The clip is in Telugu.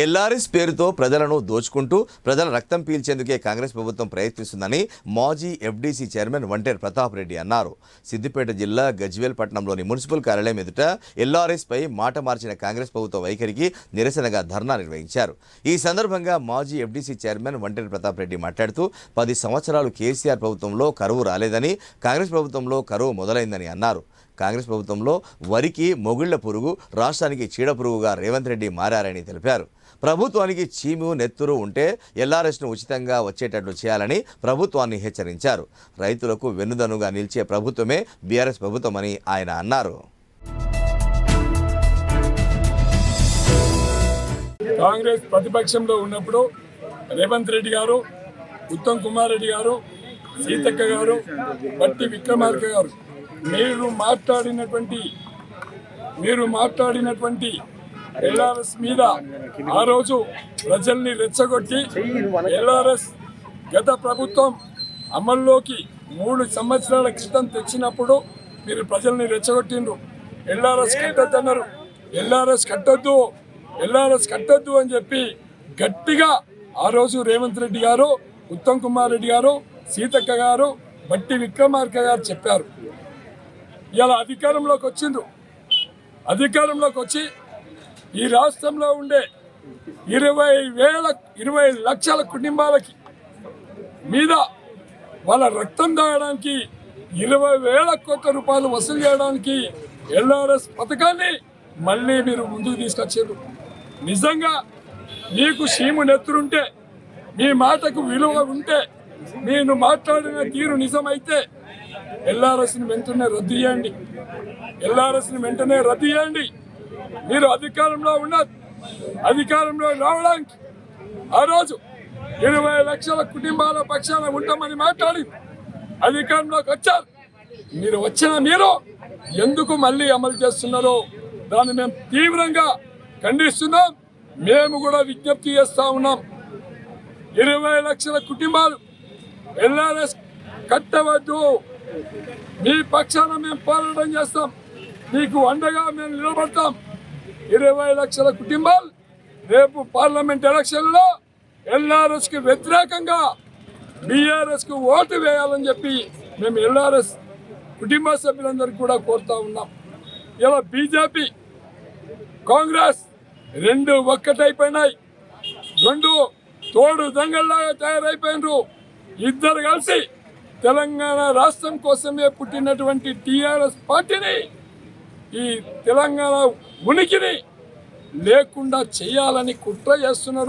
ఎల్ఆర్ఎస్ పేరుతో ప్రజలను దోచుకుంటూ ప్రజల రక్తం పీల్చేందుకే కాంగ్రెస్ ప్రభుత్వం ప్రయత్నిస్తుందని మాజీ ఎఫ్డీసీ చైర్మన్ వంటేరు ప్రతాప్ రెడ్డి అన్నారు. సిద్దిపేట జిల్లా గజ్వేల్ పట్టణంలోని మున్సిపల్ కార్యాలయం ఎదుట ఎల్ఆర్ఎస్ పై మాట మార్చిన కాంగ్రెస్ ప్రభుత్వ వైఖరికి నిరసనగా ధర్నా నిర్వహించారు. ఈ సందర్భంగా మాజీ ఎఫ్డీసీ చైర్మన్ వంటేరు ప్రతాప్ రెడ్డి మాట్లాడుతూ పది సంవత్సరాలు కేసీఆర్ ప్రభుత్వంలో కరువు రాలేదని కాంగ్రెస్ ప్రభుత్వంలో కరువు మొదలైందని అన్నారు. కాంగ్రెస్ ప్రభుత్వంలో వరికి మొగుళ్ళ పురుగు రాష్ట్రానికి చీడ పురుగుగా రేవంత్ రెడ్డి మారారని తెలిపారు. ప్రభుత్వానికి చీము నెత్తురు ఉంటే ఎల్ఆర్ఎస్ను ఉచితంగా వచ్చేటట్లు చేయాలని ప్రభుత్వాన్ని హెచ్చరించారు. రైతులకు వెన్నుదనుగా నిలిచే ప్రభుత్వమే బీఆర్ఎస్ ప్రభుత్వమని ఆయన అన్నారు. కాంగ్రెస్ ప్రతిపక్షంలో ఉన్నప్పుడు రేవంత్ రెడ్డి గారు ఉత్తమ్ కుమార్ రెడ్డి గారు సీతక్క గారు బట్టి విక్రమార్క గారు మీరు మాట్లాడినటువంటి మీరు మాట్లాడినటువంటి ఎల్ఆర్ఎస్ మీద ఆ రోజు ప్రజల్ని రెచ్చగొట్టి ఎల్ఆర్ఎస్ గత ప్రభుత్వం అమల్లోకి మూడు సంవత్సరాల క్రితం తెచ్చినప్పుడు మీరు ప్రజల్ని రెచ్చగొట్టిండ్రు. ఎల్ఆర్ఎస్ కట్టొద్దన్నారు. ఎల్ఆర్ఎస్ కట్టొద్దు. ఎల్ఆర్ఎస్ కట్టొద్దు అని చెప్పి గట్టిగా ఆ రోజు రేవంత్ రెడ్డి గారు ఉత్తమ్ కుమార్ రెడ్డి గారు సీతక్క గారు బట్టి విక్రమార్క గారు చెప్పారు. ఇలా అధికారంలోకి వచ్చిండ్రు. అధికారంలోకి వచ్చి ఈ రాష్ట్రంలో ఉండే ఇరవై వేల ఇరవై లక్షల కుటుంబాలకి మీద వాళ్ళ రక్తం దాగడానికి ఇరవై వేల కోట్ల రూపాయలు వసూలు చేయడానికి ఎల్ఆర్ఎస్ పథకాన్ని మళ్ళీ మీరు ముందుకు తీసుకొచ్చారు నిజంగా మీకు సీము నెత్తురుంటే మీ మాటకు విలువ ఉంటే నేను మాట్లాడిన తీరు నిజమైతే ఎల్ఆర్ఎస్ని వెంటనే రద్దు చేయండి. ఎల్ఆర్ఎస్ని వెంటనే రద్దు చేయండి. మీరు అధికారంలో ఉన్నారు అధికారంలో రావడానికి ఆ రోజు ఇరవై లక్షల కుటుంబాల పక్షాన ఉంటామని మాట్లాడి అధికారంలోకి వచ్చారు. మీరు వచ్చిన మీరు ఎందుకు మళ్ళీ అమలు చేస్తున్నారో దాన్ని మేము తీవ్రంగా ఖండిస్తున్నాం. మేము కూడా విజ్ఞప్తి చేస్తా ఉన్నాం. ఇరవై లక్షల కుటుంబాలు ఎల్ఆర్ఎస్ కట్టవద్దు. మీ పక్షాన మేము పోరాటం చేస్తాం. మీకు అండగా మేము నిలబడతాం. ఇరవై లక్షల కుటుంబాలు రేపు పార్లమెంట్ ఎలక్షన్లో ఎల్ఆర్ఎస్కి వ్యతిరేకంగా బీఆర్ఎస్కు ఓటు వేయాలని చెప్పి మేము ఎల్ఆర్ఎస్ కుటుంబ సభ్యులందరికీ కూడా కోరుతా ఉన్నాం. ఇలా బీజేపీ కాంగ్రెస్ రెండు ఒక్కటైపోయినాయి. రెండు తోడు దంగల్లాగా తయారైపోయినరు. ఇద్దరు కలిసి తెలంగాణ రాష్ట్రం కోసమే పుట్టినటువంటి టీఆర్ఎస్ పార్టీని ఈ తెలంగాణ ఉనికిని లేకుండా చేయాలని కుట్ర చేస్తున్నారు.